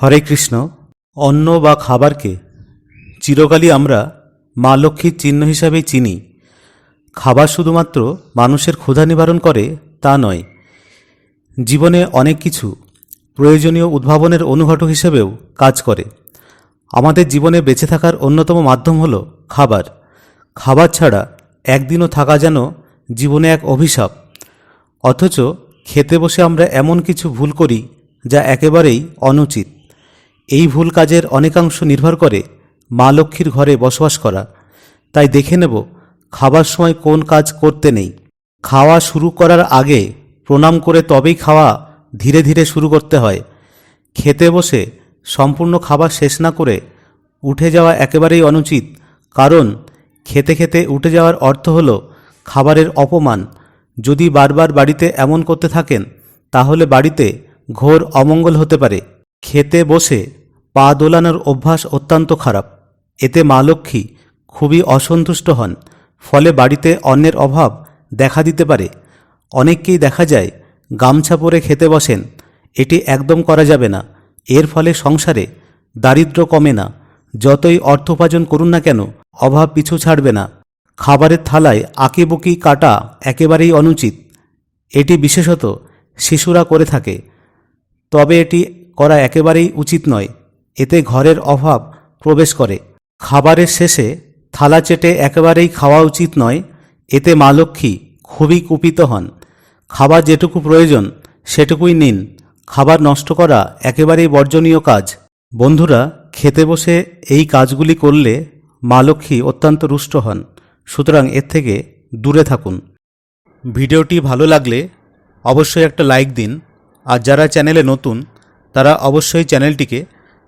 হরে কৃষ্ণ, অন্ন বা খাবারকে চিরকালই আমরা মা লক্ষ্মীর চিহ্ন হিসাবেই চিনি। খাবার শুধুমাত্র মানুষের ক্ষুধা নিবারণ করে তা নয়, জীবনে অনেক কিছু প্রয়োজনীয় উদ্ভাবনের অনুঘটক হিসেবেও কাজ করে। আমাদের জীবনে বেঁচে থাকার অন্যতম মাধ্যম হল খাবার। খাবার ছাড়া একদিনও থাকা যেন জীবনে এক অভিশাপ। অথচ খেতে বসে আমরা এমন কিছু ভুল করি যা একেবারেই অনুচিত। এই ভুল কাজের অনেকাংশ নির্ভর করে মা লক্ষ্মীর ঘরে বসবাস করা। তাই দেখে নেব খাবার সময় কোন কাজ করতে নেই। খাওয়া শুরু করার আগে প্রণাম করে তবেই খাওয়া ধীরে ধীরে শুরু করতে হয়। খেতে বসে সম্পূর্ণ খাবার শেষ না করে উঠে যাওয়া একেবারেই অনুচিত, কারণ খেতে খেতে উঠে যাওয়ার অর্থ হল খাবারের অপমান। যদি বারবার বাড়িতে এমন করতে থাকেন, তাহলে বাড়িতে ঘোর অমঙ্গল হতে পারে। খেতে বসে পা দোলানোর অভ্যাস অত্যন্ত খারাপ। এতে মা লক্ষ্মী খুবই অসন্তুষ্ট হন, ফলে বাড়িতে অন্যের অভাব দেখা দিতে পারে। অনেককেই দেখা যায় গামছা পরে খেতে বসেন, এটি একদম করা যাবে না। এর ফলে সংসারে দারিদ্র্য কমে না। যতই অর্থ উপার্জন করুন না কেন, অভাব পিছু ছাড়বে না। খাবারের থালায় আঁকিবুকি কাটা একেবারেই অনুচিত। এটি বিশেষত শিশুরা করে থাকে। তবে এটি করা একেবারেই উচিত নয়। এতে ঘরের অভাব প্রবেশ করে। খাবারের শেষে থালা চেটে একেবারেই খাওয়া উচিত নয়, এতে মা লক্ষ্মী খুবই কুপিত হন। খাবার যেটুকু প্রয়োজন, সেটুকুই নিন। খাবার নষ্ট করা একেবারেই বর্জনীয় কাজ। বন্ধুরা, খেতে বসে এই কাজগুলি করলে মা লক্ষ্মী অত্যন্ত রুষ্ট হন। সুতরাং এর থেকে দূরে থাকুন। ভিডিওটি ভালো লাগলে অবশ্যই একটা লাইক দিন। আর যারা চ্যানেলে নতুন, তারা অবশ্যই চ্যানেলটিকে